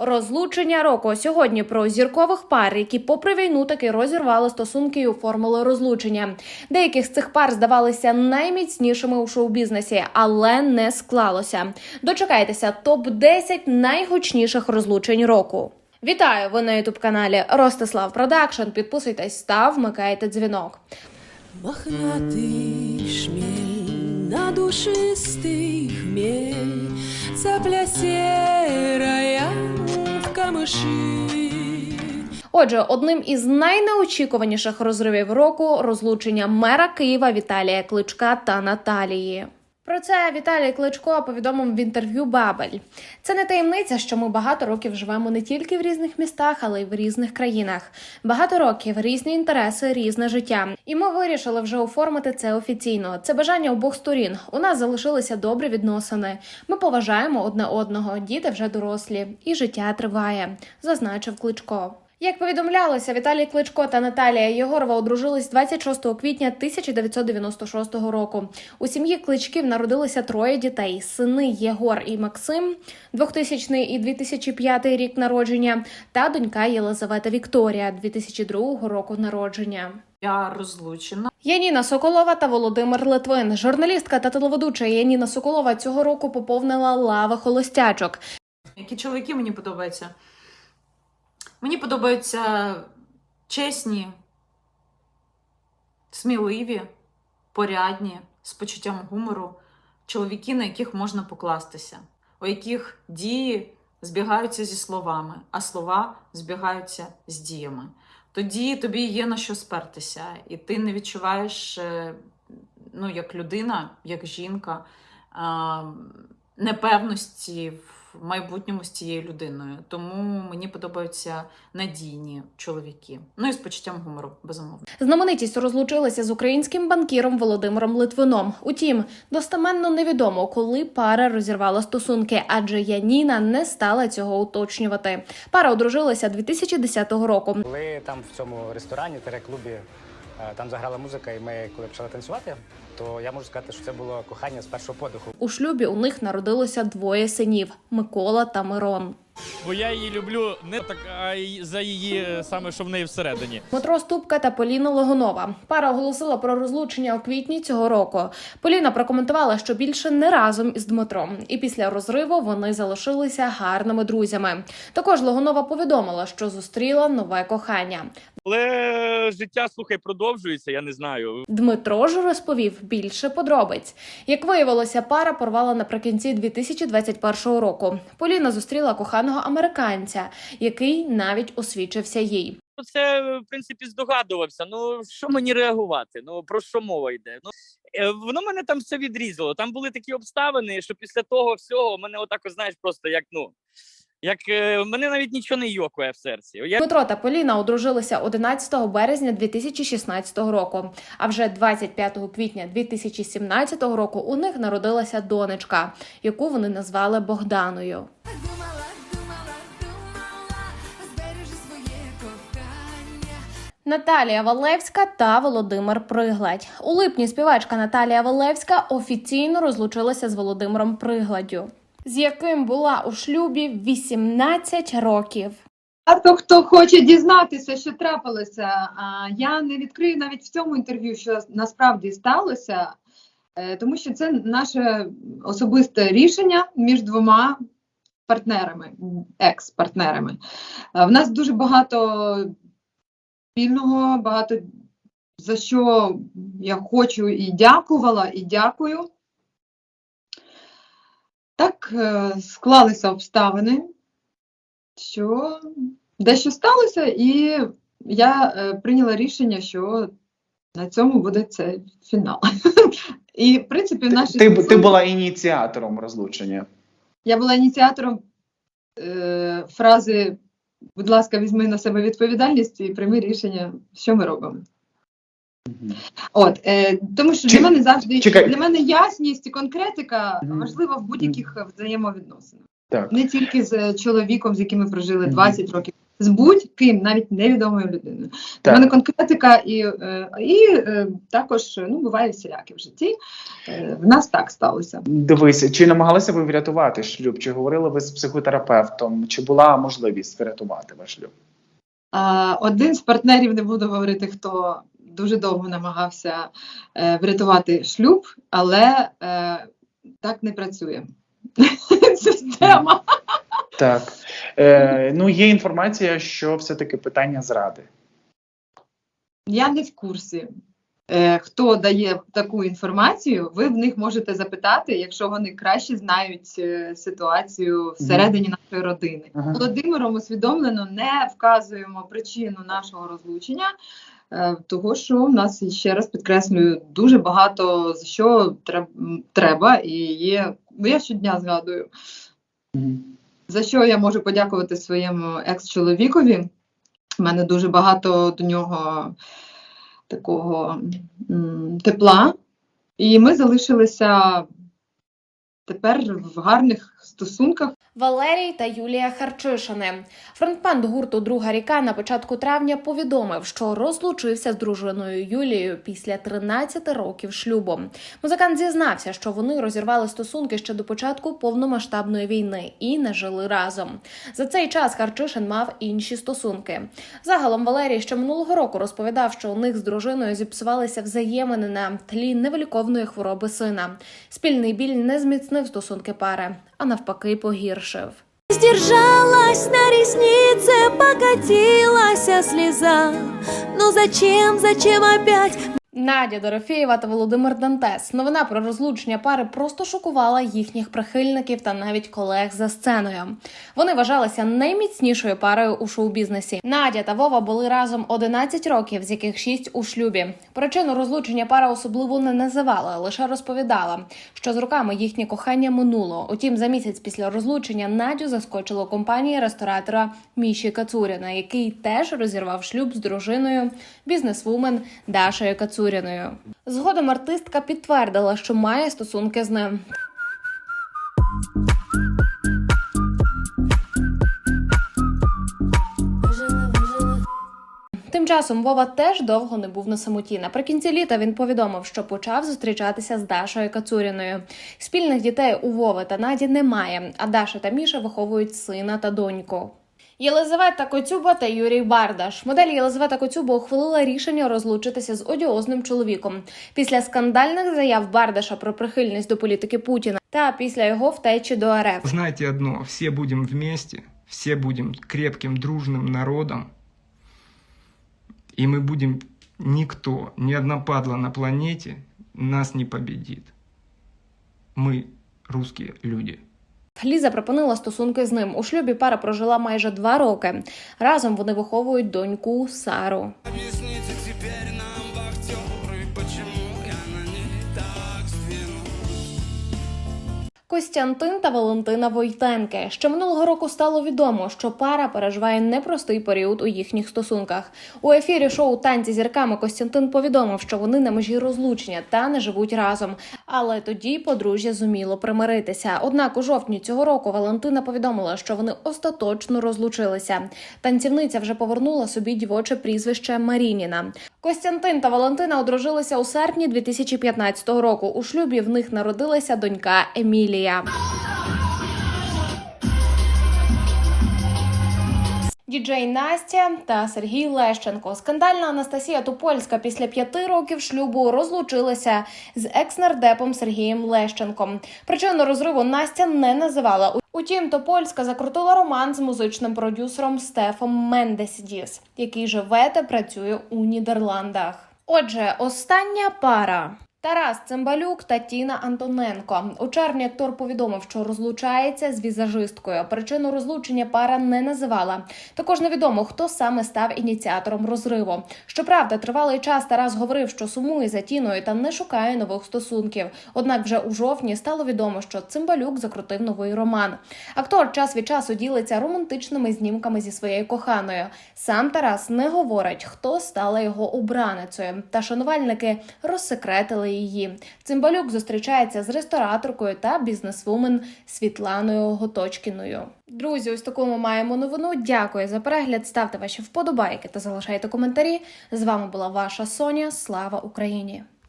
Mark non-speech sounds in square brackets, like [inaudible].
Розлучення року сьогодні про зіркових пар, які, попри війну, таки розірвали стосунки і оформили розлучення. Деяких з цих пар здавалися найміцнішими у шоу-бізнесі, але не склалося. Дочекайтеся топ 10 найгучніших розлучень року. Вітаю! Ви на ютуб каналі Ростислав Продакшн. Підписуйтесь та вмикайте дзвінок. Мохнатый шмель, надушистый хмель, Цапля серая камыши. Отже, одним із найнеочікуваніших розривів року розлучення мера Києва Віталія Кличка та Наталії. Про це Віталій Кличко повідомив в інтерв'ю Бабель. Це не таємниця, що ми багато років живемо не тільки в різних містах, але й в різних країнах. Багато років різні інтереси, різне життя. І ми вирішили вже оформити це офіційно. Це бажання обох сторін. У нас залишилися добрі відносини. Ми поважаємо одне одного, діти вже дорослі, і життя триває, зазначив Кличко. Як повідомлялося, Віталій Кличко та Наталія Єгорова одружились 26 квітня 1996 року. У сім'ї Кличків народилося троє дітей: сини Єгор і Максим, 2000 і 2005 рік народження, та донька Єлизавета Вікторія, 2002 року народження. Я розлучена. Яніна Соколова та Володимир Литвин. Журналістка та телеведуча Яніна Соколова цього року поповнила лави холостячок. Які чоловіки мені подобаються? Мені подобаються чесні, сміливі, порядні, з почуттям гумору, чоловіки, на яких можна покластися, у яких дії збігаються зі словами, а слова збігаються з діями. Тоді тобі є на що спертися, і ти не відчуваєш, е, ну, як людина, як жінка, непевності в майбутньому з цією людиною. Тому мені подобаються надійні чоловіки. Ну і з почуттям гумору, безумовно. Знаменитість розлучилася з українським банкіром Володимиром Литвином. Утім, достеменно невідомо, коли пара розірвала стосунки, адже Яніна не стала цього уточнювати. Пара одружилася 2010 року. Коли там в цьому ресторані, клубі, там заграла музика, і ми коли почали танцювати, то я можу сказати, що це було кохання з першого подиху. У шлюбі у них народилося двоє синів Микола та Мирон. Бо я її люблю не так, а й за її е, саме, що в неї всередині. Дмитро Ступка та Поліна Логунова. Пара оголосила про розлучення у квітні цього року. Поліна прокоментувала, що більше не разом із Дмитром, і після розриву вони залишилися гарними друзями. Також Логунова повідомила, що зустріла нове кохання. Але життя, слухай, продовжується, я не знаю. Дмитро ж розповів більше подробиць. Як виявилося, пара порвала наприкінці 2021 року. Поліна зустріла коханого американця, який навіть освічився їй. Ну, Це, в принципі, здогадувався. Ну, що мені реагувати? Ну, про що мова йде? Ну, е, воно мене там все відрізало. Там були такі обставини, що після того всього мене отак, знаєш, просто як, ну, як е, мене навіть нічого не йокує в серці. Я Дмитро та Поліна одружилися 11 березня 2016 року. А вже 25 квітня 2017 року у них народилася донечка, яку вони назвали Богданою. Наталія Валевська та Володимир Пригладь. У липні співачка Наталія Валевська офіційно розлучилася з Володимиром Пригладдю, з яким була у шлюбі 18 років. Багато хто хоче дізнатися, що трапилося. Я не відкрию навіть в цьому інтерв'ю, що насправді сталося, е, тому що це наше особисте рішення між двома партнерами, екс-партнерами. Е, В нас дуже багато спільного, багато за що я хочу і дякувала, і дякую. Так е, склалися обставини, що дещо сталося, і я е, прийняла рішення, що на цьому буде це фінал. І, в принципі, наші Ти, ти була ініціатором розлучення. я була ініціатором е, фрази будь ласка, візьми на себе відповідальність і прийми рішення, що ми робимо. От, е, тому що Чи- для мене завжди чекай. для мене ясність і конкретика Мгм. важлива в будь-яких взаємовідносинах. Так. Не тільки з чоловіком, з яким ми прожили Мгм. 20 років, з будь-ким, навіть невідомою людиною. Так. мене конкретика і, е, і е, також ну, буває всіляке в житті. Е, В нас так сталося. Дивись, чи намагалися ви врятувати шлюб? Чи говорили ви з психотерапевтом? Чи була можливість врятувати ваш шлюб? А, Один з партнерів, не буду говорити, хто дуже довго намагався е, врятувати шлюб, але е, так не працює. [laughs] Система. Так. Е, ну, є інформація, що все-таки питання зради. Я не в курсі. Е, Хто дає таку інформацію, ви в них можете запитати, якщо вони краще знають е, ситуацію всередині нашої родини. Ага. Володимиром усвідомлено не вказуємо причину нашого розлучення, того що в нас ще раз підкреслюю дуже багато за що треб- треба, і є. Ну я щодня згадую. За що я можу подякувати своєму екс-чоловікові? У мене дуже багато до нього такого м, тепла, і ми залишилися тепер в гарних стосунках. Валерій та Юлія Харчишини. Фронтмен гурту Друга ріка на початку травня повідомив, що розлучився з дружиною Юлією після 13 років шлюбу. Музикант зізнався, що вони розірвали стосунки ще до початку повномасштабної війни і не жили разом. За цей час Харчишин мав інші стосунки. Загалом Валерій ще минулого року розповідав, що у них з дружиною зіпсувалися взаємини на тлі невиліковної хвороби сина. Спільний біль не зміцнив стосунки пари, а навпаки погіршив. Сдержалась на реснице, покатилась слеза. Ну зачем, зачем опять? Надя Дорофєєва та Володимир Дантес. Новина про розлучення пари просто шокувала їхніх прихильників та навіть колег за сценою. Вони вважалися найміцнішою парою у шоу-бізнесі. Надя та Вова були разом 11 років, з яких 6 у шлюбі. Причину розлучення пара особливо не називала, лише розповідала, що з роками їхнє кохання минуло. Утім, за місяць після розлучення Надю заскочило компанії ресторатора Міші Кацуріна, який теж розірвав шлюб з дружиною бізнесвумен Дашею Кацуріною. Згодом артистка підтвердила, що має стосунки з ним. Тим часом Вова теж довго не був на самоті. Наприкінці літа він повідомив, що почав зустрічатися з Дашою Кацуріною. Спільних дітей у Вови та Наді немає, а Даша та Міша виховують сина та доньку. Єлизавета Коцюба та Юрій Бардаш. Модель Єлизавета Коцюба ухвалила рішення розлучитися з одіозним чоловіком після скандальних заяв Бардаша про прихильність до політики Путіна та після його втечі до РФ. Знайте одно, все будем вместе, все будем крепким, дружным народом, и мы будем, никто, ни одна падла на планете нас не победит. Мы русские люди. Ліза припинила стосунки з ним. У шлюбі пара прожила майже два роки. Разом вони виховують доньку Сару. Костянтин та Валентина Войтенки. Ще минулого року стало відомо, що пара переживає непростий період у їхніх стосунках. У ефірі шоу Танці зірками Костянтин повідомив, що вони на межі розлучення та не живуть разом. Але тоді подружжя зуміло примиритися. Однак у жовтні цього року Валентина повідомила, що вони остаточно розлучилися. Танцівниця вже повернула собі дівоче прізвище Марініна. Костянтин та Валентина одружилися у серпні 2015 року. У шлюбі в них народилася донька Емілія. Діджей Настя та Сергій Лещенко. Скандальна Анастасія Тупольська після п'яти років шлюбу розлучилася з екс-нардепом Сергієм Лещенком. Причину розриву Настя не називала. Утім, Топольська закрутила роман з музичним продюсером Стефом Мендесдіс, який живе та працює у Нідерландах. Отже, остання пара. Тарас Цимбалюк та Тіна Антоненко. У червні актор повідомив, що розлучається з візажисткою. Причину розлучення пара не називала. Також невідомо, хто саме став ініціатором розриву. Щоправда, тривалий час Тарас говорив, що сумує за Тіною та не шукає нових стосунків. Однак вже у жовтні стало відомо, що Цимбалюк закрутив новий роман. Актор час від часу ділиться романтичними знімками зі своєю коханою. Сам Тарас не говорить, хто стала його обраницею, та шанувальники розсекретили її. Цимбалюк зустрічається з рестораторкою та бізнесвумен Світланою Готочкіною. Друзі, ось таку ми маємо новину. Дякую за перегляд. Ставте ваші вподобайки та залишайте коментарі. З вами була ваша Соня. Слава Україні!